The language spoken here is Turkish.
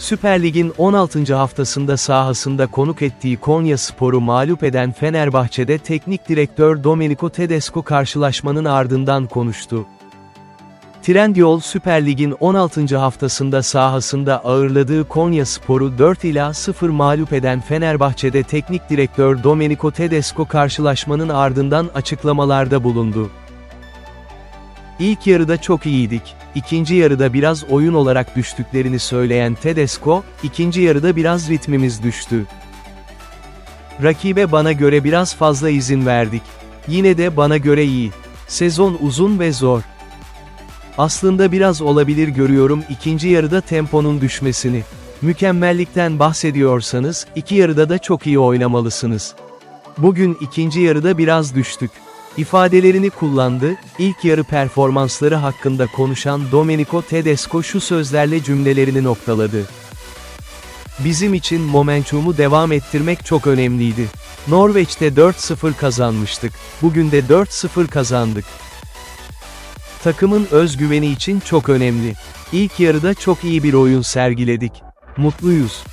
Süper Lig'in 16. haftasında sahasında konuk ettiği Konya Spor'u mağlup eden Fenerbahçe'de teknik direktör Domenico Tedesco karşılaşmanın ardından konuştu. Trendyol Süper Lig'in 16. haftasında sahasında ağırladığı Konya Spor'u 4 ila 0 mağlup eden Fenerbahçe'de teknik direktör Domenico Tedesco karşılaşmanın ardından açıklamalarda bulundu. İlk yarıda çok iyiydik. İkinci yarıda biraz oyun olarak düştüklerini söyleyen Tedesco, ikinci yarıda biraz ritmimiz düştü. Rakibe bana göre biraz fazla izin verdik. Yine de bana göre iyi. Sezon uzun ve zor. Aslında biraz olabilir görüyorum ikinci yarıda temponun düşmesini. Mükemmellikten bahsediyorsanız, iki yarıda da çok iyi oynamalısınız. Bugün ikinci yarıda biraz düştük. İfadelerini kullandı, ilk yarı performansları hakkında konuşan Domenico Tedesco şu sözlerle cümlelerini noktaladı. Bizim için momentumu devam ettirmek çok önemliydi. Norveç'te 4-0 kazanmıştık. Bugün de 4-0 kazandık. Takımın özgüveni için çok önemli. İlk yarıda çok iyi bir oyun sergiledik. Mutluyuz.